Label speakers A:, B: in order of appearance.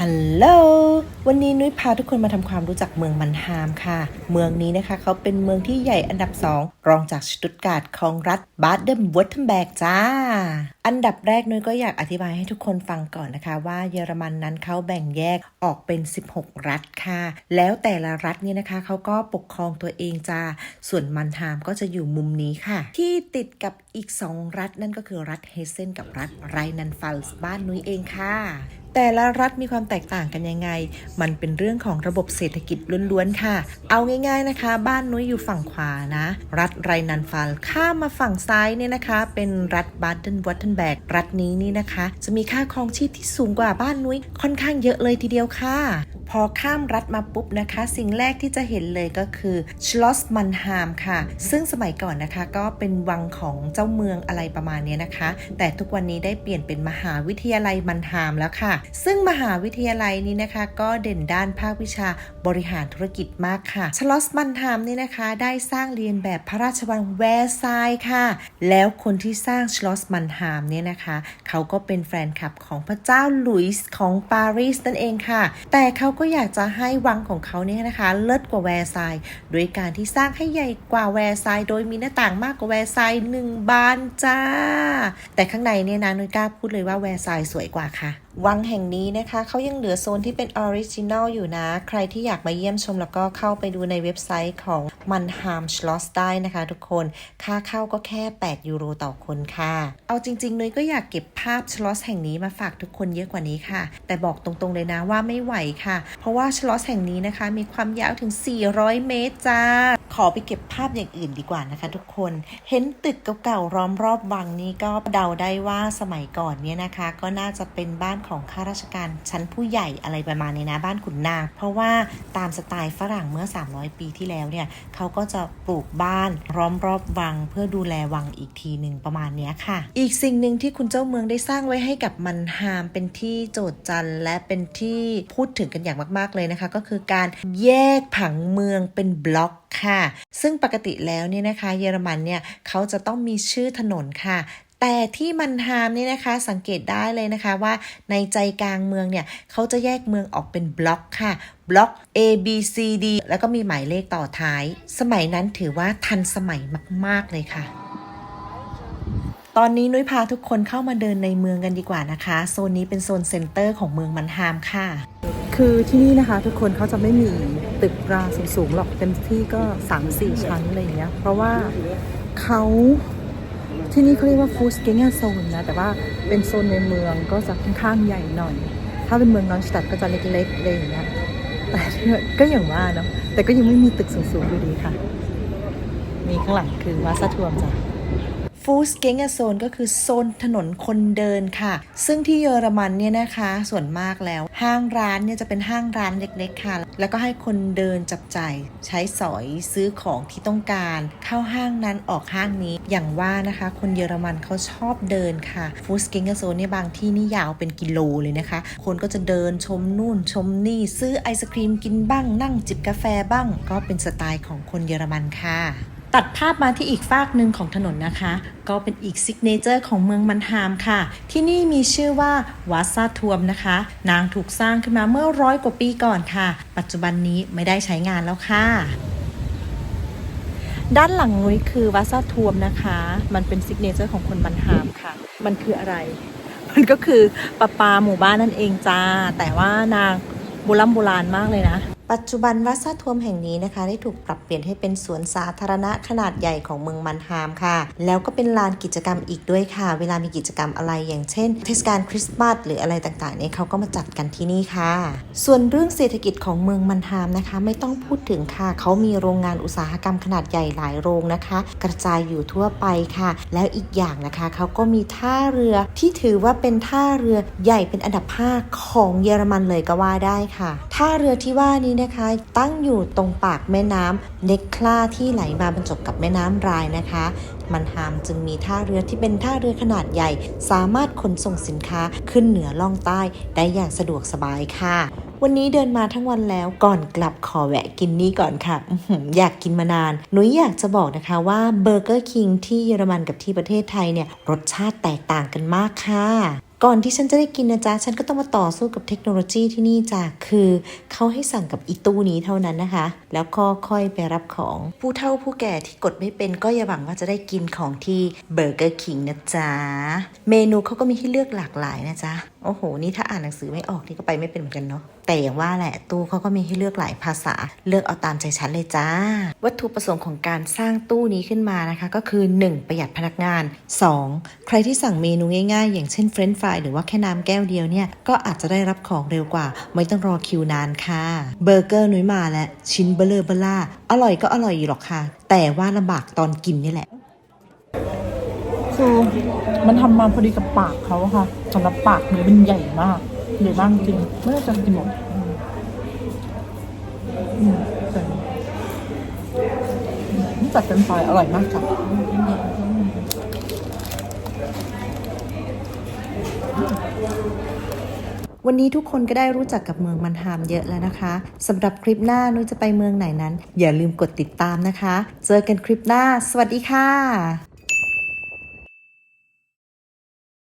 A: ฮัลโหล วันนี้นุ้ยพาทุกคนมาทำความรู้จักเมืองมันฮามค่ะ เมืองนี้นะคะเขาเป็นเมืองที่ใหญ่อันดับสองรองจากสตุตการ์ดของรัฐบาดเดนว u ร์เทมเบกจ้า อันดับแรกนุ้ยก็อยากอธิบายให้ทุกคนฟังก่อนนะคะว่าเยอรมันนั้นเขาแบ่งแยกออกเป็น 16 รัฐค่ะ แล้วแต่ละรัฐเนี่ยนะคะเขาก็ปกครองตัวเองจ้า ส่วนมันฮามก็จะอยู่มุมนี้ค่ะ ที่ติดกับอีก 2 รัฐนั่นก็คือรัฐเฮเซนกับรัฐไรนันฟัลส์บ้านนุ้ยเองค่ะ แต่ละรัฐมีความแตกต่างกันยังไง มันเป็นเรื่องของระบบเศรษฐกิจล้วนๆค่ะ เอาง่าย ๆนะคะ บ้านนุ้ยอยู่ฝั่งขวานะ รัฐไรนันฟัลข้ามมาฝั่งซ้ายเนี่ยนะคะ เป็นรัฐบาดเดนวัตเทนแบกรัฐนี้นี่นะคะ จะมีค่าครองชีพที่สูงกว่าบ้านนุ้ยค่อนข้างเยอะเลยทีเดียวค่ะ พอข้ามรัฐมาปุ๊บนะคะ สิ่งแรกที่จะเห็นเลยก็คือชลอสมันฮามค่ะ ซึ่งสมัยก่อนนะคะก็เป็นวังของเจ้าเมืองอะไรประมาณเนี้ยนะคะ แต่ทุกวันนี้ได้เปลี่ยนเป็นมหาวิทยาลัยมันฮามแล้วค่ะ ซึ่งมหาวิทยาลัยนี้นะคะ ก็เด่นด้านภาควิชาบริหารธุรกิจมากค่ะชลอสมันฮามนี่นะคะ ได้สร้างเรียนแบบพระราชวังแวร์ซายค่ะ แล้วคนที่สร้างชลอสมันฮามเนี่ยนะคะเขาก็เป็นแฟนคลับของพระเจ้าหลุยส์ของปารีสนั่นเองค่ะ แต่เขาก็ก็อยากจะให้วังของเขาเนี่ยนะคะ เลิศกว่าแวร์ไซด์โดยการที่สร้างให้ใหญ่กว่าแวร์ไซด์โดยมีหน้าต่างมากกว่าแวร์ไซด์หนึ่งบานจ้า แต่ข้างในเนี่ยนะนุ้ยกล้าพูดเลยว่าแวร์ไซด์สวยกว่าค่ะ วังแห่งนี้นะคะ เขายังเหลือโซนที่เป็นออริจินัลอยู่นะ ใครที่อยากมาเยี่ยมชมแล้วก็เข้าไปดูในเว็บไซต์ของมันฮามชลอสได้นะคะทุกคน ค่าเข้าก็แค่ 8 ยูโรต่อคนค่ะ เอาจริง ๆ นุ้ยก็อยากเก็บภาพชลอสแห่งนี้มาฝากทุกคนเยอะกว่านี้ค่ะ แต่บอกตรงๆเลยนะว่าไม่ไหวค่ะ เพราะว่าชลอสแห่งนี้นะคะ มีความยาวถึง 400 เมตรจ้า ขอไปเก็บภาพอย่างอื่นดีกว่านะคะ ทุกคน เห็นตึกเก่าๆล้อมรอบวังนี้ก็เดาได้ว่าสมัยก่อนเนี่ยนะคะ ก็น่าจะเป็นบ้านของข้าราชการชั้นผู้ใหญ่อะไรประมาณนี้นะบ้านขุนนาง เพราะว่าตามสไตล์ฝรั่งเมื่อ 300 ปีที่แล้วเนี่ยเขาก็จะปลูกบ้านล้อมรอบวัง เพื่อดูแลวังอีกทีหนึ่งประมาณนี้ค่ะ อีกสิ่งหนึ่งที่คุณเจ้าเมืองได้สร้างไว้ให้กับมันฮามเป็นที่โจทย์จันและเป็นที่พูดถึงกันอย่างมาก ๆเลยนะคะ ก็คือการแยกผังเมืองเป็นบล็อกค่ะซึ่งปกติแล้วเนี่ยนะคะ เยอรมันเนี่ยเขาจะต้องมีชื่อถนนค่ะแต่ที่มันฮามเนี่ยนะคะสังเกตได้เลยนะคะว่าในใจกลางเมืองเนี่ยเขาจะแยกเมืองออกเป็นบล็อกค่ะบล็อก A B C D แล้วก็มีหมายเลขต่อท้าย สมัยนั้นถือว่าทันสมัยมาก ๆ เลยค่ะ ตอนนี้นุ้ยพาทุกคนเข้ามาเดินในเมืองกันดีกว่านะคะ โซนนี้เป็นโซนเซ็นเตอร์ของเมืองมันฮามค่ะ
B: คือที่นี่นะคะ ทุกคนเขาจะไม่มีตึกราสูงๆหรอกเต็มที่ก็ 3 4 ชั้นอะไรอย่างเงี้ยเพราะว่าเขาที่นี่เขาเรียกว่าฟูสเกงโซนนะ แต่ว่าเป็นโซนในเมืองก็จะค่อนข้างใหญ่หน่อย ถ้าเป็นเมืองนอนสตัดก็จะเล็กๆอะไรอย่างเงี้ยแต่ก็อย่างว่าเนาะแต่ก็ยังไม่มีตึกสูงๆอยู่ดีค่ะ มีข้างหลังคือวาซาทวมจ้ะ
A: ฟูสเกงโซนก็คือโซนถนนคนเดินค่ะ ซึ่งที่เยอรมันเนี่ยนะคะส่วนมากแล้วห้างร้านเนี่ยจะเป็นห้างร้านเล็กๆค่ะ แล้วก็ให้คนเดินจับจ่ายใช้สอยซื้อของที่ต้องการ เข้าห้างนั้นออกห้างนี้อย่างว่านะคะ คนเยอรมันเขาชอบเดินค่ะฟูสเกงโซนเนี่ยบางที่นี่ยาวเป็นกิโลเลยนะคะ คนก็จะเดินชมนู่นชมนี่ซื้อไอศครีมกินบ้างนั่งจิบกาแฟบ้าง ก็เป็นสไตล์ของคนเยอรมันค่ะ ตัดภาพมาที่อีกฝากหนึ่งของถนนนะคะ ก็เป็นอีกซิกเนเจอร์ของเมืองมันฮามค่ะ ที่นี่มีชื่อว่าวาซาทวมนะคะ นางถูกสร้างขึ้นมาเมื่อร้อยกว่าปีก่อนค่ะ ปัจจุบันนี้ไม่ได้ใช้งานแล้วค่ะ
B: ด้านหลังนุ้ยคือวาซาทวมนะคะ มันเป็นซิกเนเจอร์ของคนบันฮามค่ะ มันคืออะไร มันก็คือปลาปาหมู่บ้านนั่นเองจ้า แต่ว่านางโบราณโบราณมากเลยนะ
A: ปัจจุบันวัดซาทวมแห่งนี้นะคะ ได้ถูกปรับเปลี่ยนให้เป็นสวนสาธารณะขนาดใหญ่ของเมืองมันฮามค่ะ แล้วก็เป็นลานกิจกรรมอีกด้วยค่ะ เวลามีกิจกรรมอะไรอย่างเช่น เทศกาลคริสต์มาสหรืออะไรต่างๆเนี่ยเขาก็มาจัดกันที่นี่ค่ะ ส่วนเรื่องเศรษฐกิจของเมืองมันฮามนะคะ ไม่ต้องพูดถึงค่ะ เขามีโรงงานอุตสาหกรรมขนาดใหญ่หลายโรงนะคะ กระจายอยู่ทั่วไปค่ะ แล้วอีกอย่างนะคะเขาก็มีท่าเรือที่ถือว่าเป็นท่าเรือใหญ่เป็นอันดับ5ของเยอรมันเลยก็ว่าได้ค่ะ ท่าเรือที่ว่านี้นะคะ ตั้งอยู่ตรงปากแม่น้ำเนคลาที่ไหลมาบรรจบกับแม่น้ำรายนะคะ มันฮามจึงมีท่าเรือที่เป็นท่าเรือขนาดใหญ่ สามารถขนส่งสินค้าขึ้นเหนือล่องใต้ได้อย่างสะดวกสบายค่ะวันนี้เดินมาทั้งวันแล้วก่อนกลับขอแวะกินนี่ก่อนค่ะอื้อหืออยากกินมานาน หนุยอยากจะบอกนะคะว่าเบอร์เกอร์คิงที่เยอรมันกับที่ประเทศไทยเนี่ยรสชาติแตกต่างกันมากค่ะ ก่อนที่ฉันจะได้กินนะจ๊ะ ฉันก็ต้องมาต่อสู้กับเทคโนโลยีที่นี่จ้ะ คือเขาให้สั่งกับอีตู้นี้เท่านั้นนะคะ แล้วก็ค่อยไปรับของ ผู้เฒ่าผู้แก่ที่กดไม่เป็นก็อย่าหวังว่าจะได้กินของที่เบอร์เกอร์คิงนะจ๊ะ เมนูเขาก็มีให้เลือกหลากหลายนะจ๊ะ โอ้โห นี่ถ้าอ่านหนังสือไม่ออกนี่ก็ไปไม่เป็นเหมือนกันเนาะ แต่อย่างว่าแหละตู้เขาก็มีให้เลือกหลายภาษา เลือกเอาตามใจฉันเลยจ้า วัตถุประสงค์ของการสร้างตู้นี้ขึ้นมานะคะ ก็คือ 1. ประหยัดพนักงาน 2. ใครที่สั่งเมนูง่ายๆ อย่างเช่นเฟรนช์ฟรายหรือว่าแค่น้ำแก้วเดียวเนี่ยก็อาจจะได้รับของเร็วกว่า ไม่ต้องรอคิวนานค่ะเบอร์เกอร์นุ้ยมาแล้วชิ้นเบลเลอร์เบล่าอร่อยก็อร่อยอยู่หรอกค่ะ แต่ว่าลำบากตอนกินนี่แหละ
B: คือมันทำมาพอดีกับปากเขาค่ะสำหรับปากเนื้อเป็นใหญ่มากใหญ่มากจริงไม่น่าจะกินหมดนี่จัดเป็นไฟอร่อยมากจ้ะ
A: วันนี้ทุกคนก็ได้รู้จักกับเมืองมันฮามเยอะแล้วนะคะสำหรับคลิปหน้านุ้ยจะไปเมืองไหนนั้น อย่าลืมกดติดตามนะคะ เจอกันคลิปหน้า สวัสดีค่ะ